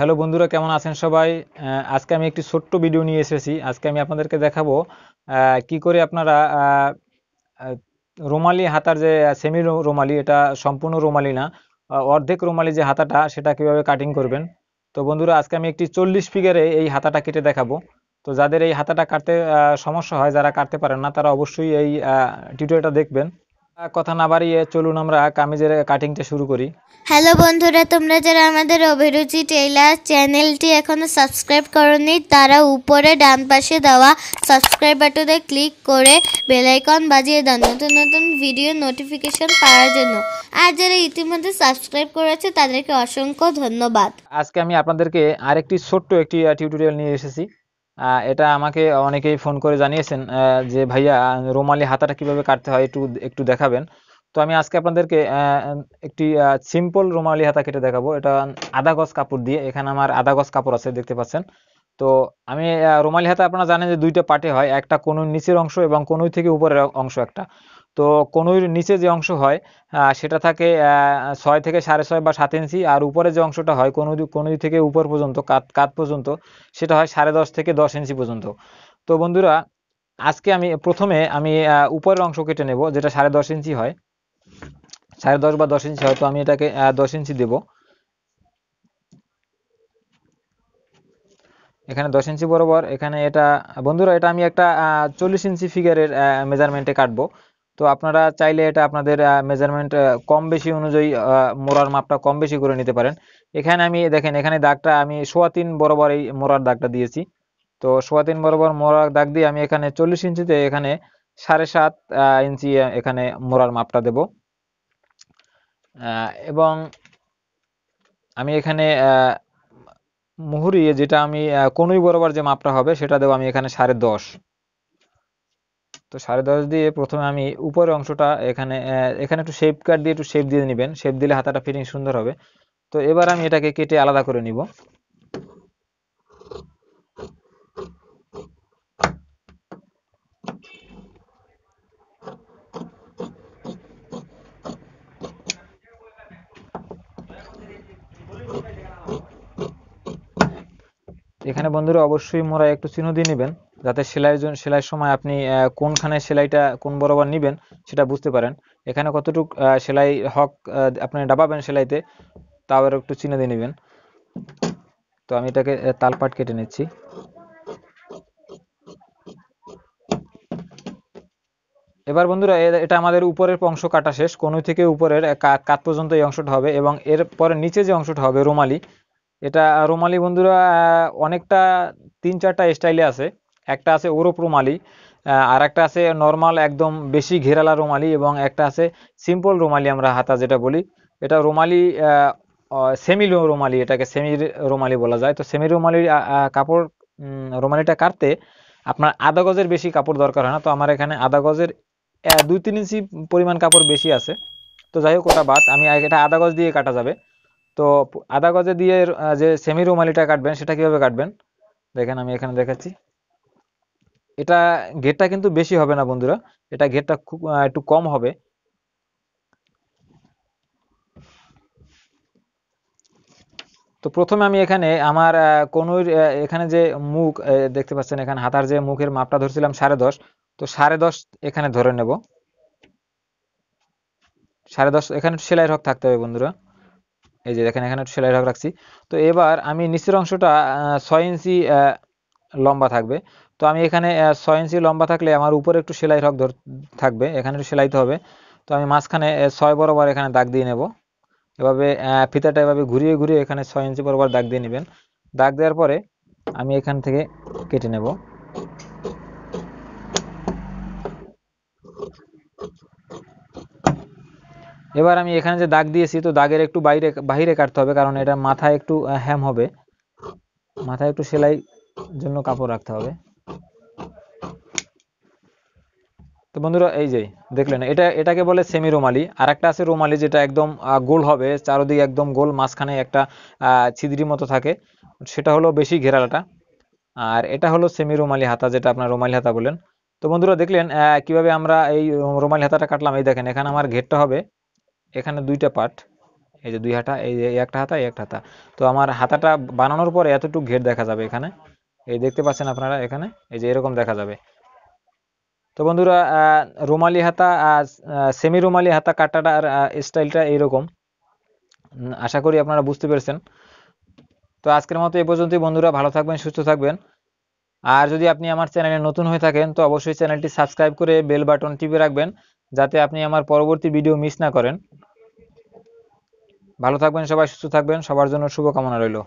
Hello বন্ধুরা, কেমন আছেন সবাই? আজকে আমি একটি ছোট্ট ভিডিও নিয়ে এসেছি। আজকে আমি আপনাদেরকে দেখাবো কি করে আপনারা রুমালি হাতার যে সেমি রুমালি এটা সম্পূর্ণ রুমালি না অর্ধেক রুমালি যে হাতাটা, সেটা কীভাবে কাটিং করবেন? তো বন্ধুরা, আজকে আমি একটি চল্লিশ ফিগারে এই হাতাটা কেটে দেখাবো। তো যাদের এই হাতাটা কাটতে সমস্যা হয়, যারা কাটতে পারেন না, তারা অবশ্যই এই টিউটোরিয়ালটা দেখবেন। কথা না বাড়িয়ে চলুন আমরা কামিজের কাটিংটা শুরু করি। হ্যালো বন্ধুরা তোমরা যারা আমাদের অভিরুচি টেইলার চ্যানেলটি এখনও সাবস্ক্রাইব করনি তারা উপরে ডান পাশে দেওয়া সাবস্ক্রাইব বাটনে ক্লিক করে বেল আইকন বাজিয়ে দাও নতুন নতুন ভিডিও নোটিফিকেশন পাওয়ার জন্য। আর যারা ইতিমধ্যে সাবস্ক্রাইব করেছে তাদেরকে অসংখ্য ধন্যবাদ। আজকে আমি আপনাদেরকে আরেকটি ছোট্ট একটি টিউটোরিয়াল নিয়ে এসেছি। এটা আমাকে অনেকেই ফোন করে জানিয়েছেন যে ভাইয়া রোমালি হাতাটা কীভাবে কাটতে হয় একটু একটু দেখাবেন। তো আমি আজকে আপনাদেরকে একটি সিম্পল রুমালি হাতা কেটে দেখাবো। এটা আধা গজ কাপড় দিয়ে, এখানে আমার আধা গজ কাপড় আছে, দেখতে পাচ্ছেন। তো আমি রোমালি হাতা আপনারা জানেন যে দুইটা পার্টে হয়, একটা কোনো নিচের অংশ এবং কনুই থেকে উপরের অংশ একটা। তো কনুইর নিচে যে অংশ হয় সেটা থাকে ছয় থেকে সাড়ে ছয় বা সাত ইঞ্চি, আর উপরে যে অংশটা হয় কনুই কনুই থেকে উপর পর্যন্ত, কাত কাত পর্যন্ত, সেটা হয় সাড়ে দশ থেকে দশ ইঞ্চি পর্যন্ত। তো বন্ধুরা, আজকে আমি প্রথমে আমি উপরের অংশ কেটে নেব, যেটা সাড়ে দশ ইঞ্চি হয়। সাড়ে দশ বা দশ ইঞ্চি হয়, তো আমি এটাকে দশ ইঞ্চি দেব। এখানে দশ ইঞ্চি বরাবর, এখানে এটা, বন্ধুরা, এটা আমি একটা চল্লিশ ইঞ্চি ফিগারের মেজারমেন্টে কাটবো। তো আপনারা চাইলে এটা আপনাদের মেজারমেন্ট কম বেশি অনুযায়ী মোড়ার মাপটা কম বেশি করে নিতে পারেন। এখানে আমি, দেখেন, এখানে দাগটা আমি সোয়া তিন বরাবর এই মোড়ার দাগটা দিয়েছি। তো সোয়া তিন বরাবর মোড়ার দাগ দিয়ে আমি এখানে চল্লিশ ইঞ্চিতে এখানে সাড়ে সাত ইঞ্চি এখানে মোড়ার মাপটা দেব। এবং আমি এখানে মুহুরি, যেটা আমি কনুই বরাবর যে মাপটা হবে, সেটা দেবো আমি এখানে সাড়ে দশ। তো সাড়ে দশ দিয়ে প্রথমে আমি উপরের অংশটা এখানে এখানে একটু শেপ কাট দিয়ে একটু শেপ দিয়ে নেবেন। শেপ দিলে হাতাটা ফিটিং সুন্দর হবে। তো এবার আমি এটাকে কেটে আলাদা করে নিব। এখানে বন্ধুরা অবশ্যই মোড়া একটু চিহ্ন দিয়ে নেবেন। যাতে জন্য সেলাইয়ের সময় আপনি কোনখানে সেলাইটা কোন বরাবর নেবেন সেটা বুঝতে পারেন। এখানে কতটুক সেলাই হক আপনি ডাবাবেন সেলাইতে, তাও এর একটু চিনে দিয়ে নেবেন। তো আমি এটাকে তালপাট কেটে নিচ্ছি। এবার বন্ধুরা এটা আমাদের উপরের অংশ কাটা শেষ। কনুই থেকে উপরের কাত পর্যন্ত এই অংশটা হবে এবং এর পরে নিচে যে অংশটা হবে রুমালি, এটা রুমালি বন্ধুরা অনেকটা তিন চারটা স্টাইলে আছে। একটা আছে ওরপ রুমালি আর একটা আছে নর্মাল একদম বেশি ঘেরালা রুমালি এবং একটা আছে সিম্পল রুমালি আমরা হাতা যেটা বলি। এটা রুমালি সেমি রুমালি, এটাকে সেমি রুমালি বলা যায়। তো সেমি রুমালির কাপড় রুমালিটা কাটতে আপনার আধা গজের বেশি কাপড় দরকার হয় না। তো আমার এখানে আধা গজের দুই তিন ইঞ্চি পরিমাণ কাপড় বেশি আছে। তো যাই হোক, ওটা বাদ। আমি এটা আধা গজ দিয়ে কাটা যাবে। তো আধা গজে দিয়ে যে সেমি রুমালিটা কাটবেন, সেটা কীভাবে কাটবেন? দেখেন, আমি এখানে দেখাচ্ছি। এটা ঘেরটা কিন্তু বেশি হবে না বন্ধুরা। এটা ঘেরটা খুব একটু কম হবে। তো প্রথমে আমি এখানে আমার আহ, এখানে যে মুখ দেখতে পাচ্ছেন এখানে হাতার যে মুখের মাপটা ধরছিলাম সাড়ে দশ। তো সাড়ে দশ এখানে ধরে নেব। সাড়ে দশ এখানে সেলাই হক থাকতে হবে বন্ধুরা। এই যে দেখেন এখানে সেলাই হক রাখছি। তো এবার আমি নিচের অংশটা ছয় ইঞ্চি লম্বা থাকবে। তো আমি এখানে ছয় ইঞ্চি লম্বা থাকলে আমার উপরে একটু সেলাই হক ধর, থাকবে, এখানে একটু সেলাইতে হবে। তো আমি মাঝখানে ছয় বরাবর এখানে দাগ দিয়ে নেব। এভাবে ফিতাটা এভাবে ঘুরিয়ে ঘুরিয়ে এখানে ছয় ইঞ্চি বরাবর দাগ দিয়ে নেবেন। দাগ দেওয়ার পরে আমি এখান থেকে কেটে নেব। এবার আমি এখানে যে দাগ দিয়েছি, তো দাগের একটু বাইরে বাইরে কাটতে হবে, কারণ এটা মাথায় একটু হ্যাম হবে। মাথায় একটু সেলাই জন্য কাপড় রাখতে হবে। তো বন্ধুরা, এই যে, দেখলেন, এটা, এটাকে বলে সেমি রুমালি আর একটা আছে রুমালি যেটা একদম গোল হবে, চারোদিকে একদম গোল, মাঝখানে একটা ছিদ্রির মতো থাকে। সেটা হলো বেশি ঘেরালাটা। আর এটা হলো সেমি রুমালি হাতা, যেটা আপনার রুমালি হাতা বলেন। তো বন্ধুরা, দেখলেন কীভাবে আমরা এই রুমালি হাতাটা কাটলাম? এই দেখেন, এখানে আমার ঘেরটা হবে। এখানে দুইটা পার্ট। এই যে দুই হাতা, এই যে একটা হাতা, এই একটা হাতা। তো আমার হাতাটা বানানোর পরে এতটুকু ঘের দেখা যাবে এখানে। এই দেখতে পাচ্ছেন আপনারা এখানে? এই যে এরকম দেখা যাবে। তো বন্ধুরা রুমালি হাতা সেমি রুমালি হাতা কাটাটার স্টাইলটা এইরকম। আশা করি আপনারা বুঝতে পেরেছেন। তো আজকের মতো এই পর্যন্তই বন্ধুরা, ভালো থাকবেন, সুস্থ থাকবেন। আর যদি আপনি আমার চ্যানেলে নতুন হয়ে থাকেন, তো অবশ্যই চ্যানেলটি সাবস্ক্রাইব করে বেল বাটন টিপে রাখবেন, যাতে আপনি আমার পরবর্তী ভিডিও মিস না করেন। ভালো থাকবেন সবাই, সুস্থ থাকবেন। সবার জন্য শুভকামনা রইল।